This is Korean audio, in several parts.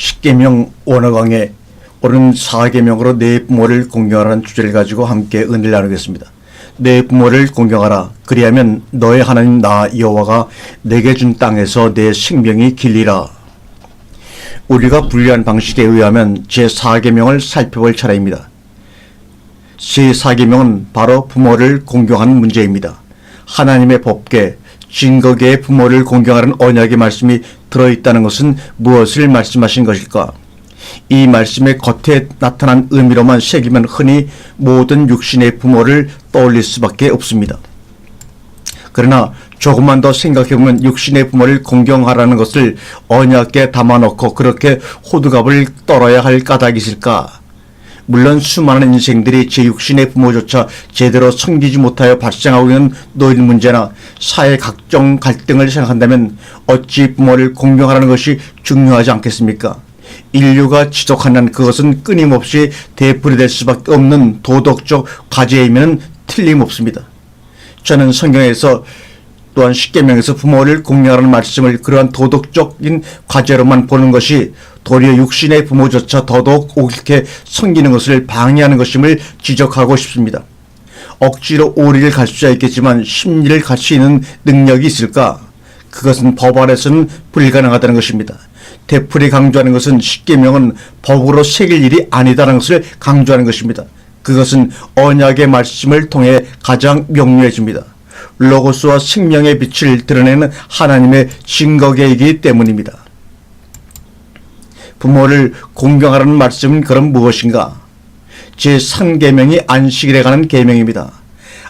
십계명 원어강의 오른 사계명으로 내 부모를 공경하라는 주제를 가지고 함께 은혜를 나누겠습니다. 내 부모를 공경하라. 그리하면 너의 하나님 나 여호와가 내게 준 땅에서 내 생명이 길리라. 우리가 분류한 방식에 의하면 제4계명을 살펴볼 차례입니다. 제4계명은 바로 부모를 공경하는 문제입니다. 하나님의 법계, 증거계의 부모를 공경하는 언약의 말씀이 들어있다는 것은 무엇을 말씀하신 것일까? 이 말씀의 겉에 나타난 의미로만 새기면 흔히 모든 육신의 부모를 떠올릴 수밖에 없습니다. 그러나 조금만 더 생각해보면 육신의 부모를 공경하라는 것을 언약에 담아놓고 그렇게 호두갑을 떨어야 할 까닭이 있을까? 물론 수많은 인생들이 제 육신의 부모조차 제대로 섬기지 못하여 발생하고 있는 노인 문제나 사회 각종 갈등을 생각한다면 어찌 부모를 공경하라는 것이 중요하지 않겠습니까? 인류가 지속하는 그것은 끊임없이 되풀이될 수밖에 없는 도덕적 과제이면 틀림없습니다. 저는 성경에서 또한 십계명에서 부모를 공경하라는 말씀을 그러한 도덕적인 과제로만 보는 것이 도리어 육신의 부모조차 더더욱 옳게 섬기는 것을 방해하는 것임을 지적하고 싶습니다. 억지로 오리를 갈 수야 있겠지만 심리를 갈 수 있는 능력이 있을까? 그것은 법 안에서는 불가능하다는 것입니다. 되풀이 강조하는 것은 십계명은 법으로 새길 일이 아니다라는 것을 강조하는 것입니다. 그것은 언약의 말씀을 통해 가장 명료해집니다. 로고스와 생명의 빛을 드러내는 하나님의 증거계이기 때문입니다. 부모를 공경하라는 말씀은 그럼 무엇인가? 제3계명이 안식일에 관한 계명입니다.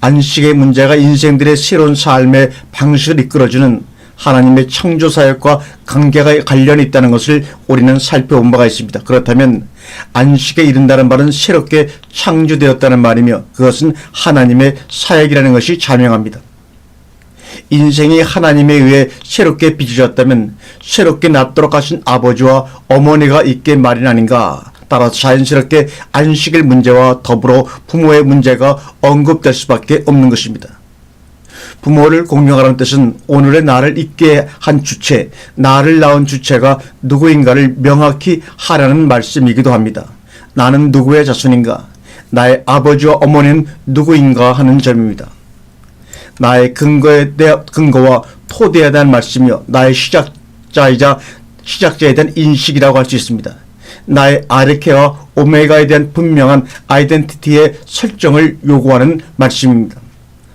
안식의 문제가 인생들의 새로운 삶의 방식을 이끌어주는 하나님의 창조 사역과 관계가 관련이 있다는 것을 우리는 살펴본 바가 있습니다. 그렇다면 안식에 이른다는 말은 새롭게 창조되었다는 말이며 그것은 하나님의 사역이라는 것이 자명합니다. 인생이 하나님에 의해 새롭게 빚어졌다면 새롭게 낫도록 하신 아버지와 어머니가 있게 말이 아닌가. 따라서 자연스럽게 안식일 문제와 더불어 부모의 문제가 언급될 수밖에 없는 것입니다. 부모를 공경하라는 뜻은 오늘의 나를 있게 한 주체, 나를 낳은 주체가 누구인가를 명확히 하라는 말씀이기도 합니다. 나는 누구의 자손인가? 나의 아버지와 어머니는 누구인가 하는 점입니다. 나의 근거에 대한 근거와 토대에 대한 말씀이요 나의 시작자이자 시작자에 대한 인식이라고 할 수 있습니다. 나의 아르케와 오메가에 대한 분명한 아이덴티티의 설정을 요구하는 말씀입니다.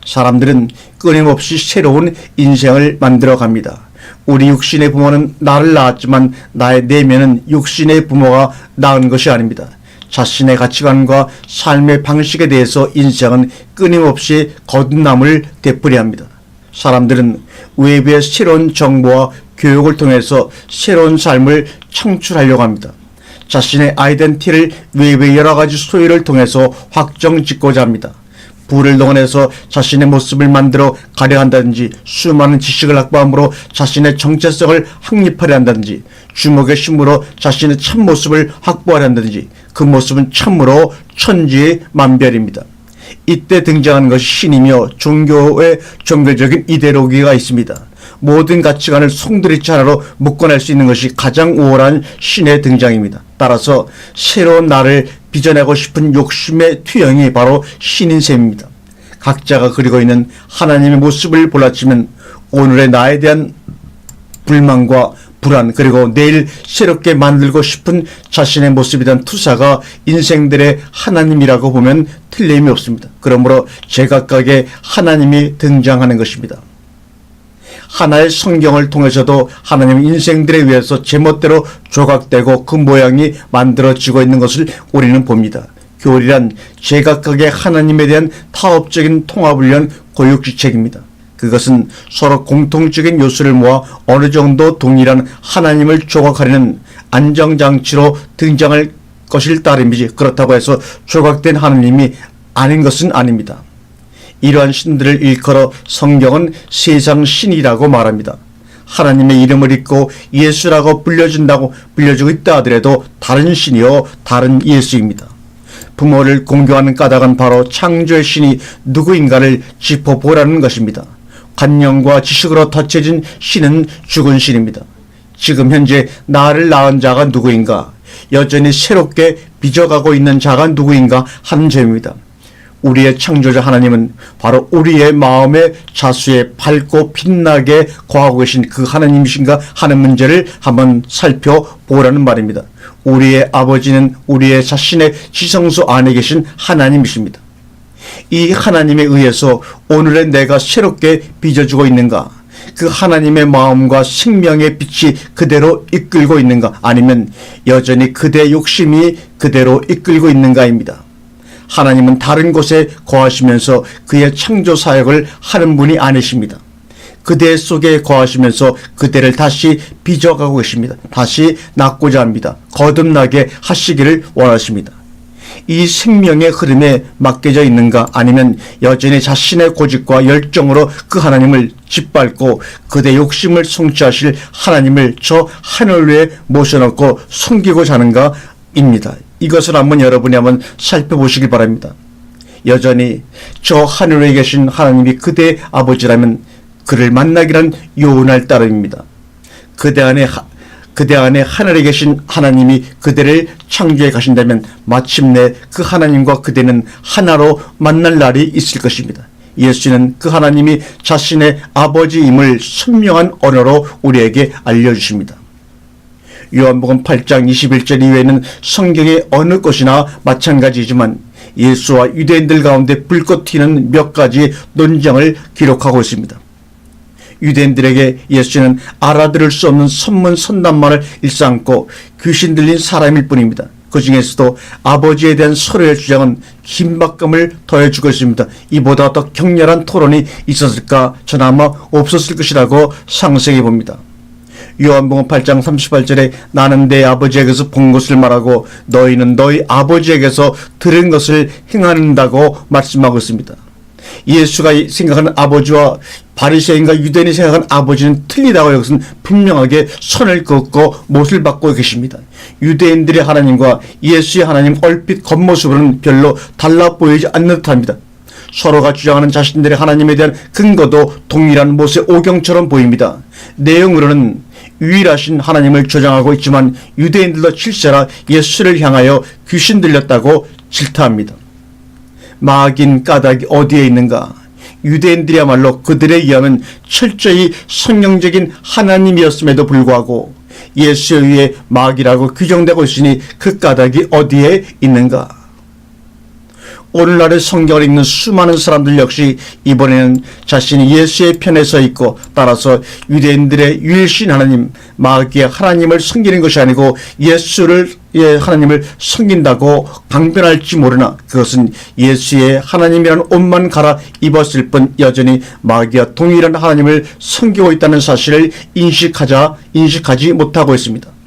사람들은 끊임없이 새로운 인생을 만들어 갑니다. 우리 육신의 부모는 나를 낳았지만 나의 내면은 육신의 부모가 낳은 것이 아닙니다. 자신의 가치관과 삶의 방식에 대해서 인생은 끊임없이 거듭남을 되풀이합니다. 사람들은 외부의 새로운 정보와 교육을 통해서 새로운 삶을 창출하려고 합니다. 자신의 아이덴티를 외부의 여러 가지 소유를 통해서 확정 짓고자 합니다. 부를 동원해서 자신의 모습을 만들어 가려 한다든지 수많은 지식을 확보함으로 자신의 정체성을 확립하려 한다든지 주먹의 힘으로 자신의 참모습을 확보하려 한다든지 그 모습은 참으로 천지만별입니다. 이때 등장하는 것이 신이며 종교의 종교적인 이데올로기가 있습니다. 모든 가치관을 송두리째 하나로 묶어낼 수 있는 것이 가장 우월한 신의 등장입니다. 따라서 새로운 나를 빚어내고 싶은 욕심의 투영이 바로 신인 셈입니다. 각자가 그리고 있는 하나님의 모습을 볼라치면 오늘의 나에 대한 불만과 불안 그리고 내일 새롭게 만들고 싶은 자신의 모습에 대한 투사가 인생들의 하나님이라고 보면 틀림이 없습니다. 그러므로 제각각의 하나님이 등장하는 것입니다. 하나의 성경을 통해서도 하나님 인생들에 의해서 제멋대로 조각되고 그 모양이 만들어지고 있는 것을 우리는 봅니다. 교리란 제각각의 하나님에 대한 타협적인 통합을 위한 고육지책입니다. 그것은 서로 공통적인 요소를 모아 어느 정도 동일한 하나님을 조각하려는 안정장치로 등장할 것일 따름이지 그렇다고 해서 조각된 하나님이 아닌 것은 아닙니다. 이러한 신들을 일컬어 성경은 세상 신이라고 말합니다. 하나님의 이름을 잊고 예수라고 불려준다고 불려주고 있다 하더라도 다른 신이요 다른 예수입니다. 부모를 공경하는 까닭은 바로 창조의 신이 누구인가를 짚어보라는 것입니다. 관념과 지식으로 덧쳐진 신은 죽은 신입니다. 지금 현재 나를 낳은 자가 누구인가? 여전히 새롭게 빚어가고 있는 자가 누구인가 하는 점입니다. 우리의 창조자 하나님은 바로 우리의 마음의 자수에 밝고 빛나게 거하고 계신 그 하나님이신가 하는 문제를 한번 살펴보라는 말입니다. 우리의 아버지는 우리의 자신의 지성소 안에 계신 하나님이십니다. 이 하나님에 의해서 오늘의 내가 새롭게 빚어주고 있는가? 그 하나님의 마음과 생명의 빛이 그대로 이끌고 있는가? 아니면 여전히 그대 욕심이 그대로 이끌고 있는가입니다. 하나님은 다른 곳에 거하시면서 그의 창조 사역을 하는 분이 아니십니다. 그대 속에 거하시면서 그대를 다시 빚어가고 계십니다. 다시 낳고자 합니다. 거듭나게 하시기를 원하십니다. 이 생명의 흐름에 맡겨져 있는가 아니면 여전히 자신의 고집과 열정으로 그 하나님을 짓밟고 그대 욕심을 성취하실 하나님을 저 하늘 위에 모셔놓고 섬기고자 하는가입니다. 이것을 한번 여러분이 한번 살펴보시기 바랍니다. 여전히 저 하늘에 계신 하나님이 그대 아버지라면 그를 만나기란 요원할 따름입니다. 그대 안에 하- 그대 안에 하늘에 계신 하나님이 그대를 창조해 가신다면 마침내 그 하나님과 그대는 하나로 만날 날이 있을 것입니다. 예수는 그 하나님이 자신의 아버지임을 선명한 언어로 우리에게 알려주십니다. 요한복음 8장 21절 이외에는 성경의 어느 곳이나 마찬가지지만 예수와 유대인들 가운데 불꽃 튀는 몇 가지 논쟁을 기록하고 있습니다. 유대인들에게 예수는 알아들을 수 없는 선문 선단말을 일삼고 귀신 들린 사람일 뿐입니다. 그 중에서도 아버지에 대한 서로의 주장은 긴박감을 더해주고 있습니다. 이보다 더 격렬한 토론이 있었을까? 저는 아마 없었을 것이라고 상상해 봅니다. 요한복음 8장 38절에 나는 내 아버지에게서 본 것을 말하고 너희는 너희 아버지에게서 들은 것을 행한다고 말씀하고 있습니다. 예수가 생각하는 아버지와 바리새인과 유대인이 생각하는 아버지는 틀리다고 이것은 분명하게 선을 긋고 못을 받고 계십니다. 유대인들의 하나님과 예수의 하나님 얼핏 겉모습으로는 별로 달라 보이지 않는 듯합니다. 서로가 주장하는 자신들의 하나님에 대한 근거도 동일한 모세 오경처럼 보입니다. 내용으로는 유일하신 하나님을 주장하고 있지만 유대인들도 실제라 예수를 향하여 귀신 들렸다고 질타합니다. 막인 까닭이 어디에 있는가? 유대인들이야말로 그들에 의하면 철저히 성령적인 하나님이었음에도 불구하고 예수에 의해 막이라고 규정되고 있으니 그 까닭이 어디에 있는가? 오늘날의 성경을 읽는 수많은 사람들 역시 이번에는 자신이 예수의 편에 서 있고 따라서 유대인들의 유일신 하나님 마귀의 하나님을 섬기는 것이 아니고 예수를 예, 하나님을 섬긴다고 강변할지 모르나 그것은 예수의 하나님이라는 옷만 갈아 입었을 뿐 여전히 마귀와 동일한 하나님을 섬기고 있다는 사실을 인식하자 인식하지 못하고 있습니다.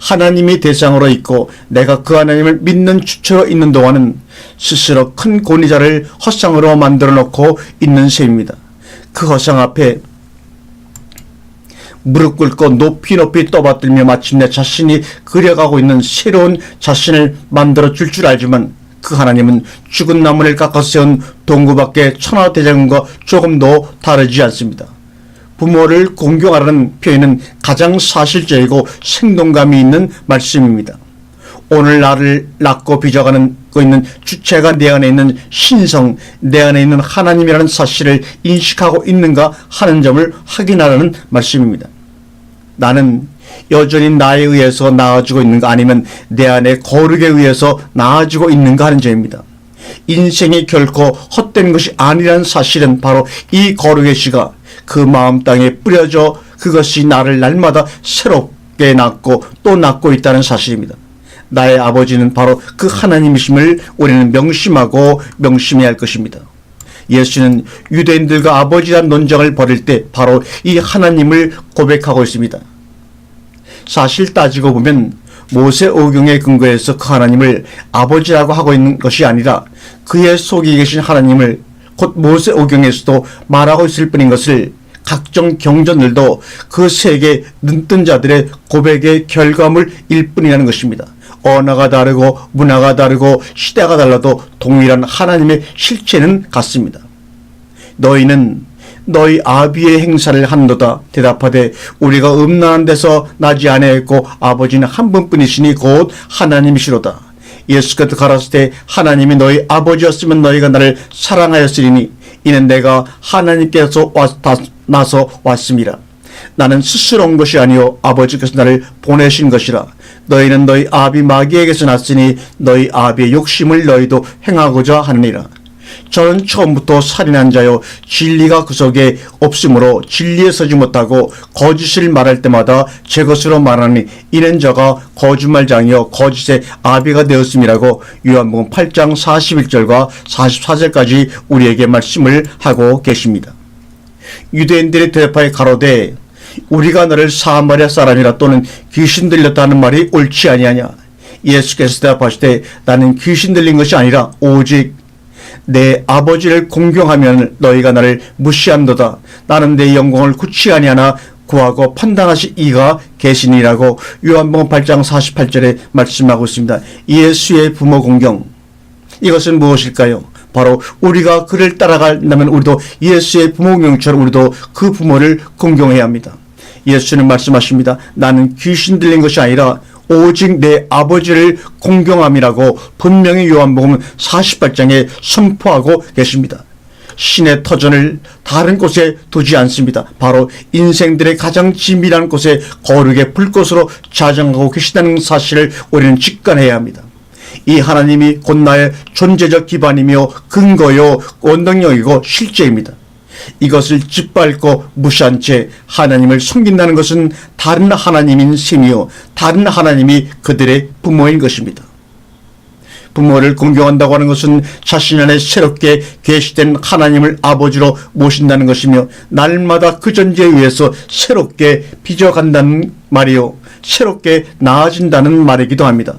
하나님이 대상으로 있고 내가 그 하나님을 믿는 주체로 있는 동안은 스스로 큰 권위자를 허상으로 만들어 놓고 있는 셈입니다. 그 허상 앞에 무릎 꿇고 높이 높이 떠받들며 마침내 자신이 그려가고 있는 새로운 자신을 만들어 줄줄 알지만 그 하나님은 죽은 나무를 깎아 세운 동구밖에 천하대장과 조금도 다르지 않습니다. 부모를 공경하라는 표현은 가장 사실적이고 생동감이 있는 말씀입니다. 오늘 나를 낳고 빚어가는 고 있는 주체가 내 안에 있는 신성, 내 안에 있는 하나님이라는 사실을 인식하고 있는가 하는 점을 확인하라는 말씀입니다. 나는 여전히 나에 의해서 나아지고 있는가 아니면 내 안에 거룩에 의해서 나아지고 있는가 하는 점입니다. 인생이 결코 헛된 것이 아니라는 사실은 바로 이 거룩의 씨가 그 마음 땅에 뿌려져 그것이 나를 날마다 새롭게 낳고 또 낳고 있다는 사실입니다. 나의 아버지는 바로 그 하나님이심을 우리는 명심하고 명심해야 할 것입니다. 예수는 유대인들과 아버지란 논쟁을 벌일 때 바로 이 하나님을 고백하고 있습니다. 사실 따지고 보면 모세 오경의 근거에서 그 하나님을 아버지라고 하고 있는 것이 아니라 그의 속에 계신 하나님을 곧 모세 오경에서도 말하고 있을 뿐인 것을 각종 경전들도 그 세계 눈뜬 자들의 고백의 결과물일 뿐이라는 것입니다. 언어가 다르고 문화가 다르고 시대가 달라도 동일한 하나님의 실체는 같습니다. 너희는 너희 아비의 행사를 한도다 대답하되 우리가 음란한 데서 나지 아니하였고 아버지는 한 분뿐이시니 곧 하나님이시로다 예수께서 가라사대 하나님이 너희 아버지였으면 너희가 나를 사랑하였으리니 이는 내가 하나님께서 와, 다, 나서 왔음이라 나는 스스로 온 것이 아니요 아버지께서 나를 보내신 것이라. 너희는 너희 아비 마귀에게서 났으니 너희 아비의 욕심을 너희도 행하고자 하느니라 저는 처음부터 살인한 자요. 진리가 그 속에 없으므로 진리에 서지 못하고 거짓을 말할 때마다 제 것으로 말하니 이는 저가 거짓말장이요. 거짓의 아비가 되었음이라고 요한복음 8장 41절과 44절까지 우리에게 말씀을 하고 계십니다. 유대인들이 대파에 가로되 우리가 너를 사마리아 사람이라 또는 귀신 들렸다는 말이 옳지 아니하냐? 예수께서 대답하시되 나는 귀신 들린 것이 아니라 오직 내 아버지를 공경하면 너희가 나를 무시한도다 나는 내 영광을 굳이 아니하나 구하고 판단하시 이가 계시니라고 요한복음 8장 48절에 말씀하고 있습니다 예수의 부모 공경 이것은 무엇일까요? 바로 우리가 그를 따라간다면 우리도 예수의 부모 공경처럼 우리도 그 부모를 공경해야 합니다. 예수는 말씀하십니다. 나는 귀신 들린 것이 아니라 오직 내 아버지를 공경함이라고 분명히 요한복음 48장에 선포하고 계십니다. 신의 터전을 다른 곳에 두지 않습니다. 바로 인생들의 가장 진밀한 곳에 거룩의 불꽃으로 자정하고 계시다는 사실을 우리는 직관해야 합니다. 이 하나님이 곧 나의 존재적 기반이며 근거요 원동력이고 실제입니다. 이것을 짓밟고 무시한 채 하나님을 숨긴다는 것은 다른 하나님인 셈이요 다른 하나님이 그들의 부모인 것입니다. 부모를 공경한다고 하는 것은 자신 안에 새롭게 계시된 하나님을 아버지로 모신다는 것이며 날마다 그 존재에 의해서 새롭게 빚어간다는 말이요 새롭게 나아진다는 말이기도 합니다.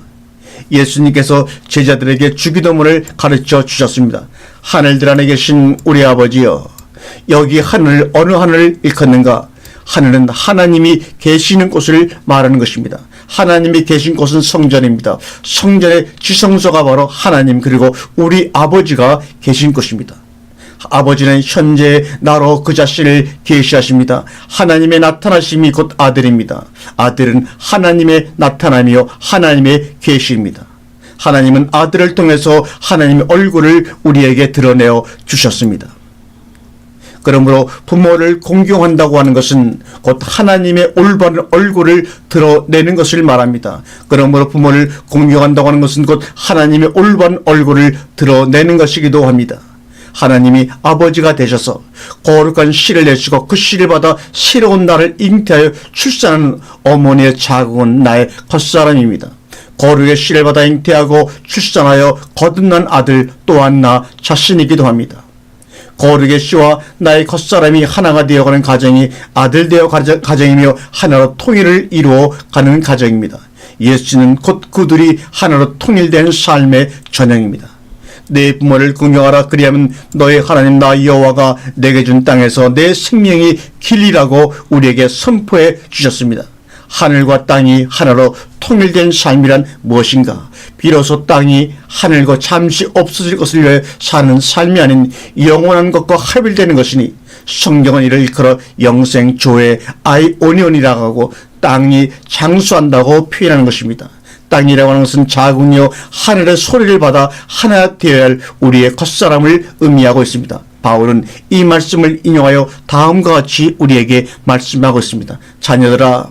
예수님께서 제자들에게 주기도문을 가르쳐 주셨습니다. 하늘들 안에 계신 우리 아버지여 여기 하늘 어느 하늘을 일컫는가 하늘은 하나님이 계시는 곳을 말하는 것입니다. 하나님이 계신 곳은 성전입니다. 성전의 지성소가 바로 하나님 그리고 우리 아버지가 계신 곳입니다. 아버지는 현재 나로 그 자신을 계시하십니다. 하나님의 나타나심이 곧 아들입니다. 아들은 하나님의 나타남이요 하나님의 계시입니다. 하나님은 아들을 통해서 하나님의 얼굴을 우리에게 드러내어 주셨습니다. 그러므로 부모를 공경한다고 하는 것은 곧 하나님의 올바른 얼굴을 드러내는 것을 말합니다. 그러므로 부모를 공경한다고 하는 것은 곧 하나님의 올바른 얼굴을 드러내는 것이기도 합니다. 하나님이 아버지가 되셔서 거룩한 씨를 내시고 그 씨를 받아 새로운 나를 잉태하여 출산하는 어머니의 자궁은 나의 겉사람입니다. 거룩의 씨를 받아 잉태하고 출산하여 거듭난 아들 또한 나 자신이기도 합니다. 거룩의 씨와 나의 겉사람이 하나가 되어가는 가정이 아들 되어 가정, 가정이며 하나로 통일을 이루어 가는 가정입니다. 예수는 곧 그들이 하나로 통일된 삶의 전형입니다. 내 부모를 공경하라 그리하면 너의 하나님 나 여호와가 내게 준 땅에서 내 생명이 길리라고 우리에게 선포해 주셨습니다. 하늘과 땅이 하나로 통일된 삶이란 무엇인가? 비로소 땅이 하늘과 잠시 없어질 것을 위해 사는 삶이 아닌 영원한 것과 합일되는 것이니 성경은 이를 일컬어 영생 조회 아이오니온이라고 하고 땅이 장수한다고 표현하는 것입니다. 땅이라고 하는 것은 자궁이요 하늘의 소리를 받아 하나 되어야 할 우리의 겉사람을 의미하고 있습니다. 바울은 이 말씀을 인용하여 다음과 같이 우리에게 말씀하고 있습니다. 자녀들아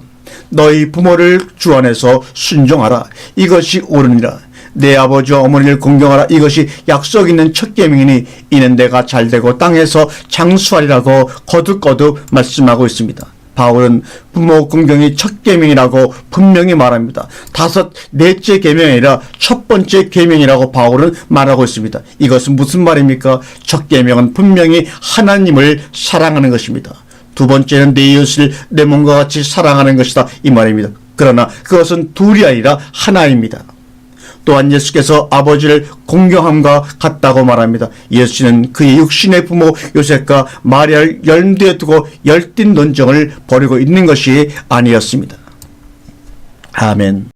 너희 부모를 주 안에서 순종하라 이것이 옳으니라 내 아버지와 어머니를 공경하라 이것이 약속 있는 첫 계명이니 이는 내가 잘되고 땅에서 장수하리라고 거듭거듭 말씀하고 있습니다. 바울은 부모 공경이 첫 계명이라고 분명히 말합니다. 다섯 넷째 계명이 아니라 첫 번째 계명이라고 바울은 말하고 있습니다. 이것은 무슨 말입니까? 첫 계명은 분명히 하나님을 사랑하는 것입니다. 두 번째는 내 이웃을 내 몸과 같이 사랑하는 것이다 이 말입니다. 그러나 그것은 둘이 아니라 하나입니다. 또한 예수께서 아버지를 공경함과 같다고 말합니다. 예수는 그의 육신의 부모 요셉과 마리아를 연대에 두고 열띤 논쟁을 벌이고 있는 것이 아니었습니다. 아멘.